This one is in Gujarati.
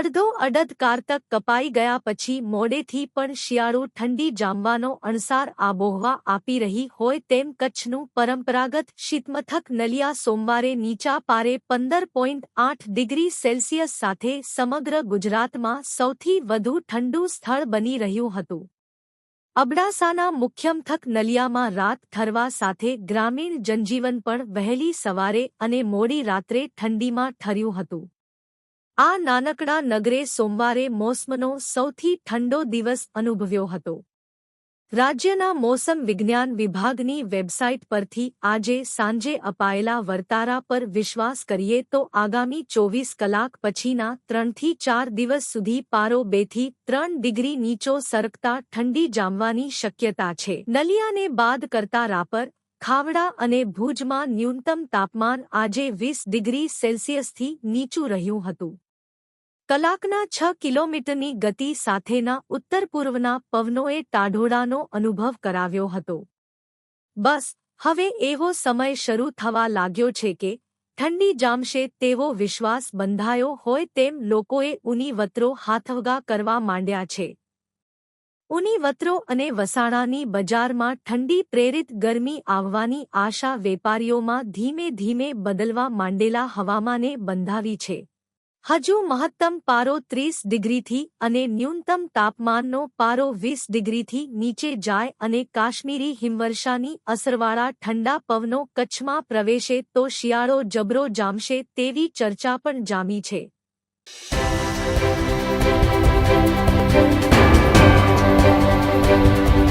અડધો અડધ કારતક કપાઈ ગયા પછી મોડેથી પણ શિયાળુ ઠંડી જામવાનો અણસાર આબોહવા આપી રહી હોય તેમ કચ્છનું પરંપરાગત શીતમથક નલિયા સોમવારે નીચા પારે પંદર પોઈન્ટ આઠ ડિગ્રી સેલ્સિયસ સાથે સમગ્ર ગુજરાતમાં સૌથી વધુ ઠંડુ સ્થળ બની રહ્યું હતું. અબડાસાના મુખ્યમથક નલિયામાં રાત ઠરવા સાથે ગ્રામીણ જનજીવન પણ વહેલી સવારે અને મોડી રાત્રે ઠંડીમાં ઠર્યું હતું. આ નાનકડા નગરે સોમવારે મોસમનો સૌથી ઠંડો દિવસ અનુભવ્યો હતો. રાજ્યના મોસમ વિજ્ઞાન વિભાગની વેબસાઇટ પરથી આજે સાંજે અપાયેલા વર્તારા પર વિશ્વાસ કરીએ તો આગામી ચોવીસ કલાક પછીના ત્રણથી ચાર દિવસ સુધી પારો બેથી ત્રણ ડિગ્રી નીચો સરકતા ઠંડી જામવાની શક્યતા છે. નલિયાને બાદ કરતા રાપર, ખાવડા અને ભુજમાં ન્યૂનતમ તાપમાન આજે વીસ ડિગ્રી સેલ્સિયસથી નીચું રહ્યું હતું. કલાકના છ કિલોમીટરની ગતિ સાથેના ઉત્તર પૂર્વના પવનોએ ટાઢોળાનો અનુભવ કરાવ્યો હતો. બસ, હવે એવો સમય શરૂ થવા લાગ્યો છે કે ઠંડી જામશે તેવો વિશ્વાસ બંધાયો હોય તેમ લોકોએ ઊની વત્રો હાથવગા કરવા માંડ્યા છે. ઊની વત્રો અને વસાણાની બજારમાં ઠંડી પ્રેરિત ગરમી આવવાની આશા વેપારીઓમાં ધીમે ધીમે બદલવા માંડેલા હવામાને બંધાવી છે. હજુ મહત્તમ પારો ત્રીસ ડિગ્રીથી અને ન્યૂનતમ તાપમાનનો પારો વીસ ડિગ્રીથી નીચે જાય અને કાશ્મીરી હિમવર્ષાની અસરવાળા ઠંડા પવનો કચ્છમાં પ્રવેશે તો શિયાળો જબરો જામશે તેવી ચર્ચા પણ જામી છે.